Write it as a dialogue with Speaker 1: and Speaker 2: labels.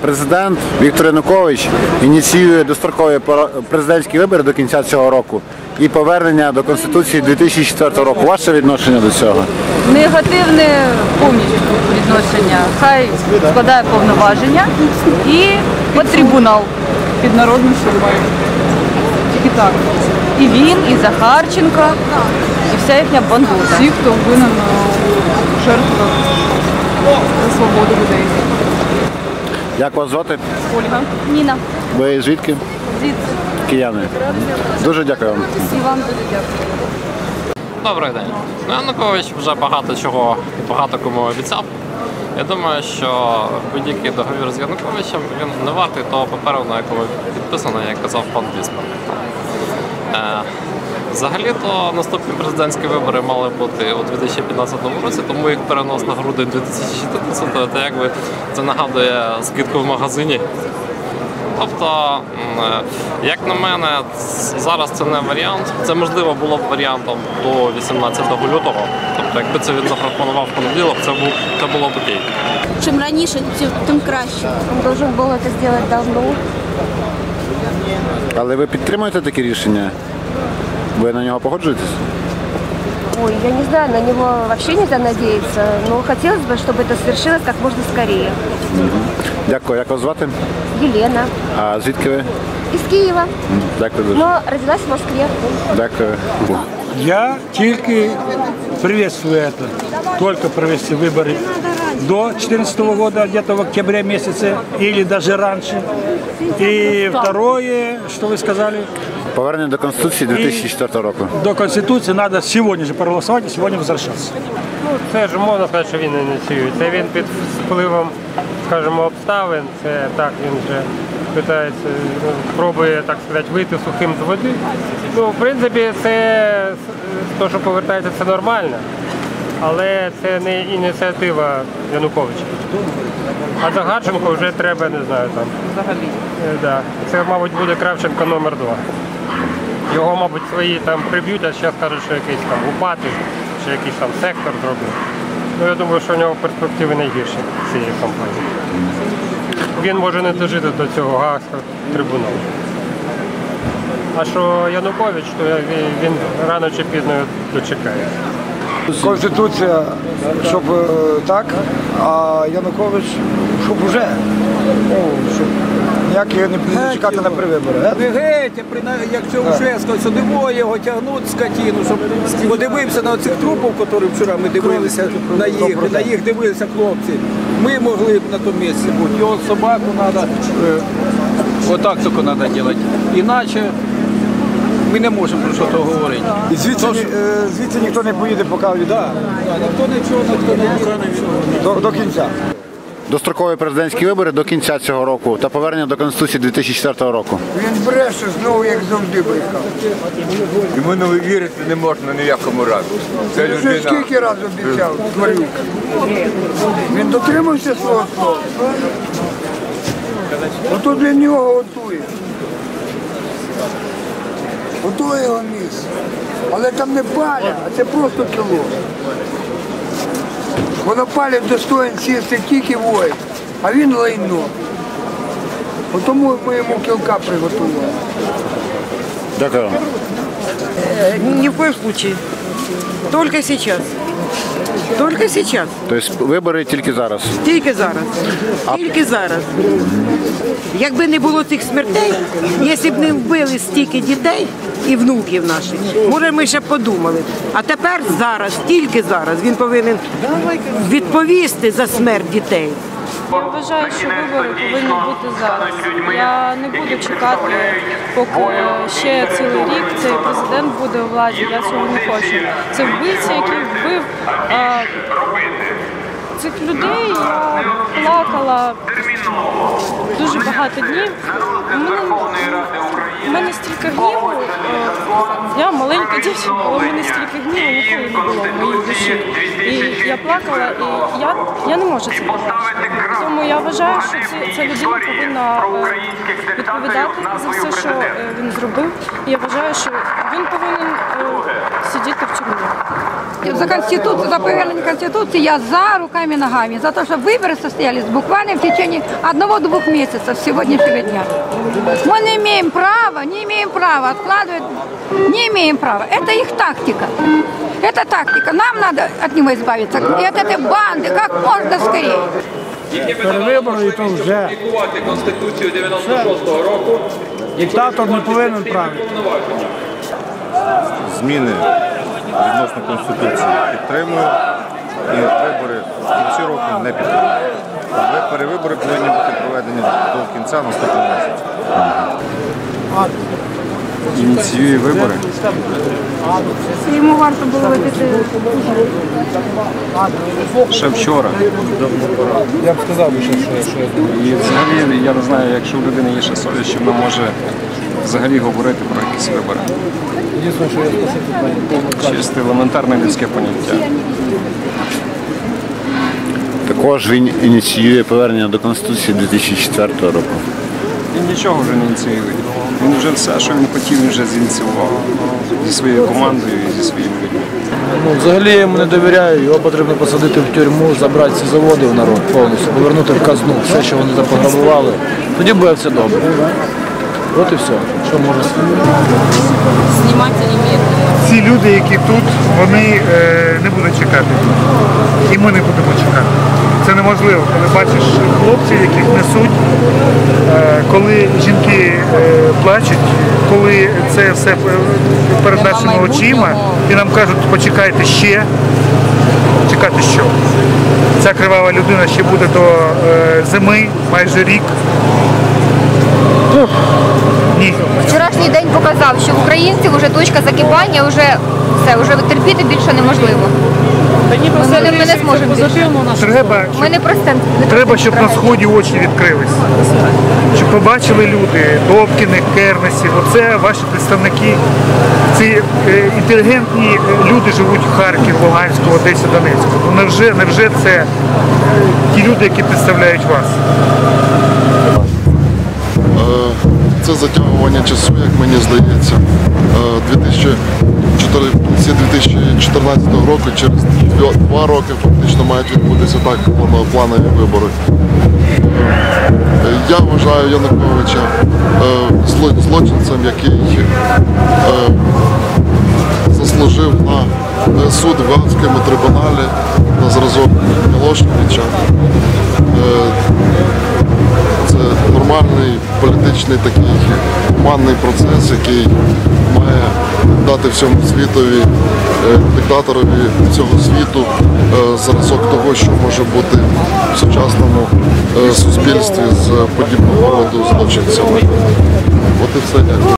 Speaker 1: Президент Віктор Янукович ініціює дострокові президентські вибори до кінця цього року і повернення до Конституції 2004 року. Ваше відношення до цього?
Speaker 2: негативне повністю відношення. Хай складає повноваження і от трибунал під народним судом. Тільки так. І він, і Захарченко, і вся їхня бандура.
Speaker 3: Всі, хто винен у жертвах за свободу людей.
Speaker 1: Як вас звати?
Speaker 2: Ольга. Ніна.
Speaker 1: Ви звідки?
Speaker 2: Звідси.
Speaker 1: Кияни. Дуже дякую вам.
Speaker 2: І вам дуже дякую.
Speaker 4: Добрий день. Ну, Янукович вже багато чого і багато кому обіцяв. Я думаю, що будь-який договір з Януковичем він не вартий того паперу, на якому підписаний, як казав пан Біспер. Взагалі-то наступні президентські вибори мали бути у 2015 році, тому їх перенос на грудень 2014 це якби це нагадує скидку в магазині. Тобто, е, як на мене, зараз це не варіант. Це можливо було б варіантом до 18 лютого. Тобто, якби це він запропонував в понеділок, це був це було б окей.
Speaker 5: Чим раніше, тим- краще. Должен был это сделать давно.
Speaker 1: Але ви підтримуєте такі рішення? Ви на нього погоджуєтесь?
Speaker 5: Ой, я не знаю, на него вообще нельзя надеяться, но хотелось бы, чтобы это свершилось как можно скорее.
Speaker 1: Дякую. Як вас звати?
Speaker 5: Елена
Speaker 1: А звідки ви?
Speaker 5: из Киева,
Speaker 1: Дякую дуже.
Speaker 5: но родилась в Москве.
Speaker 1: Дякую.
Speaker 6: Я только приветствую это. Только провести выборы до 2014 года, где-то в октябре месяце или даже раньше. И второе, что вы сказали,
Speaker 1: Повернення до Конституції 2004 року.
Speaker 6: до Конституции надо сегодня же проголосовать и сегодня возвращаться.
Speaker 7: Ну, це ж можна сказати, що він ініціює. Це він під впливом, скажімо, обставин. Це так, він вже питається, ну, пробує, так сказати, вийти сухим з води. Ну, в принципі, це те, що повертається, це нормально. Але це не ініціатива Януковича. А Загарченко вже треба, не знаю, там.
Speaker 3: Взагалі.
Speaker 7: Е, Да. Це, мабуть, буде Кравченко номер два. Його, мабуть, свої там приб'ють, а ще скажуть, що якийсь там упати, чи якийсь там сектор зробив. Ну, я думаю, що у нього перспективи найгірші цієї кампанії. Він може не дожити до цього Гаазького трибуналу. А що Янукович, то він, він рано чи пізно дочекає.
Speaker 8: Конституція, щоб е, так, а Янукович, щоб уже. Ну, щоб ніяк його не, чекати на привибори. е?
Speaker 9: Не геть, якщо вже сказати, його тягнуть скотину, щоб подивився на цих трупів, які вчора ми дивилися на їх, на їх дивилися хлопці. Ми могли б на тому місці бути. Його собаку треба, отак тільки треба робити. Іначе ми не можемо про що то говорити.
Speaker 8: І звідси, ні- е, звідси ніхто не поїде, поки.
Speaker 9: Да, ніхто нічого, ніхто не
Speaker 8: до, до кінця.
Speaker 1: Дострокові президентські вибори до кінця цього року та повернення до Конституції 2004 року.
Speaker 8: Він бреше знову, як завжди брехав.
Speaker 10: Йому не вірити не можна ні в якому разі. Це
Speaker 8: Вже
Speaker 10: людина.
Speaker 8: скільки разів обіцяв, тварюк. Він дотримався свого слова. Ото для нього готує. Ото його місце. Але там не паля, а це просто кіло. Воно палять достоїн сісти тільки воїн, а він лайно. Тому ми йому кілка приготували.
Speaker 1: Дякую вам.
Speaker 11: Ни в коем случае. Только сейчас. Только сейчас.
Speaker 1: Тобто вибори тільки зараз.
Speaker 11: Тільки зараз. Тільки зараз. Якби не було цих смертей, якщо б не вбили стільки дітей і внуків наших, може ми ще подумали. А тепер зараз, тільки зараз, він повинен відповісти за смерть дітей.
Speaker 3: Я вважаю, що вибори повинні бути зараз. Я не буду чекати, поки ще цілий рік цей президент буде у владі. Я цього не хочу. Це вбивця, який вбив а, цих людей. Я плакала дуже багато днів. У мене, у мене стільки гніву. е, Я маленька дівчинка, але в мене стільки гніву ніколи не було в моїй душі. І я плакала, і я, я не можу це побачити. Тому я вважаю, що ця людина повинна е, відповідати за все, що е, він зробив. І я вважаю, що він повинен сидіти в тюрмі.
Speaker 12: за Конституцию, за повернение Конституции я за руками и ногами. За то, чтобы выборы состоялись буквально в течение одного-двух месяцев с сегодняшнего дня. Мы не имеем права, не имеем права откладывать, не имеем права. Это их тактика. Это тактика. Нам надо от него избавиться. И от этой банды как можно скорее.
Speaker 6: Перевибори і то вже.
Speaker 13: Конституцію 96-го року.
Speaker 6: Диктатор не повинен правити.
Speaker 14: зміни відносно Конституції підтримую і вибори в кінці року не підтримую. Але Перевибори повинні бути проведені до кінця наступного місяця.
Speaker 15: Ініціює вибори.
Speaker 12: Йому варто було піти.
Speaker 15: Ще вчора.
Speaker 16: Я б сказав, що, що, що
Speaker 15: І взагалі я не знаю, якщо у людини є ще совість, чи вона може взагалі говорити про якісь вибори. Чисте елементарне людське поняття.
Speaker 1: Також він ініціює повернення до Конституції 2004 року.
Speaker 15: Він нічого вже не ініціює. Він вже все, що він хотів, він вже зініціював зі своєю командою і зі своїми людьми.
Speaker 16: Ну, взагалі я йому не довіряю, його потрібно посадити в тюрму, забрати ці заводи в народ повністю, повернути в казну все, що вони там пограбували. Тоді буде все добре. От і все. Що можу сказати.
Speaker 3: Знімати немедленно.
Speaker 17: ці люди, які тут, вони е, не будуть чекати. І ми не будемо чекати. Це неможливо, коли бачиш хлопців, яких несуть, е, коли жінки е, плачуть, коли це все е, перед нашими очима, і нам кажуть, почекайте ще. Чекати що? Ця кривава людина ще буде до е, зими, майже рік. Ні.
Speaker 18: Вчорашній день показав, що в українців вже точка закипання, вже все, вже терпіти більше неможливо. Ми, не- ми не зможемо більше.
Speaker 17: Треба,
Speaker 18: Ми не просте.
Speaker 17: Треба, щоб на сході очі відкрились. Щоб побачили люди, Добкіни, Кернесів, оце ваші представники. Ці е, інтелігентні люди живуть в Харків, Луганську, Одесі, Донецьку. Ну невже, невже це е, ті люди, які представляють вас?
Speaker 19: Е, Це затягування часу, як мені здається. Е, 2004 в кінці 2014 року, через два роки фактично мають відбутися так планові вибори. Е, Я вважаю Януковича е, злочинцем, який е, заслужив на е, суд в Гаазькому трибуналі на зразок Мілошевича. Е, політичний такий гуманний процес, який має дати всьому світові, е, диктаторові цього світу е, зразок того, що може бути в сучасному е, суспільстві з подібного роду злочинцями. От і все.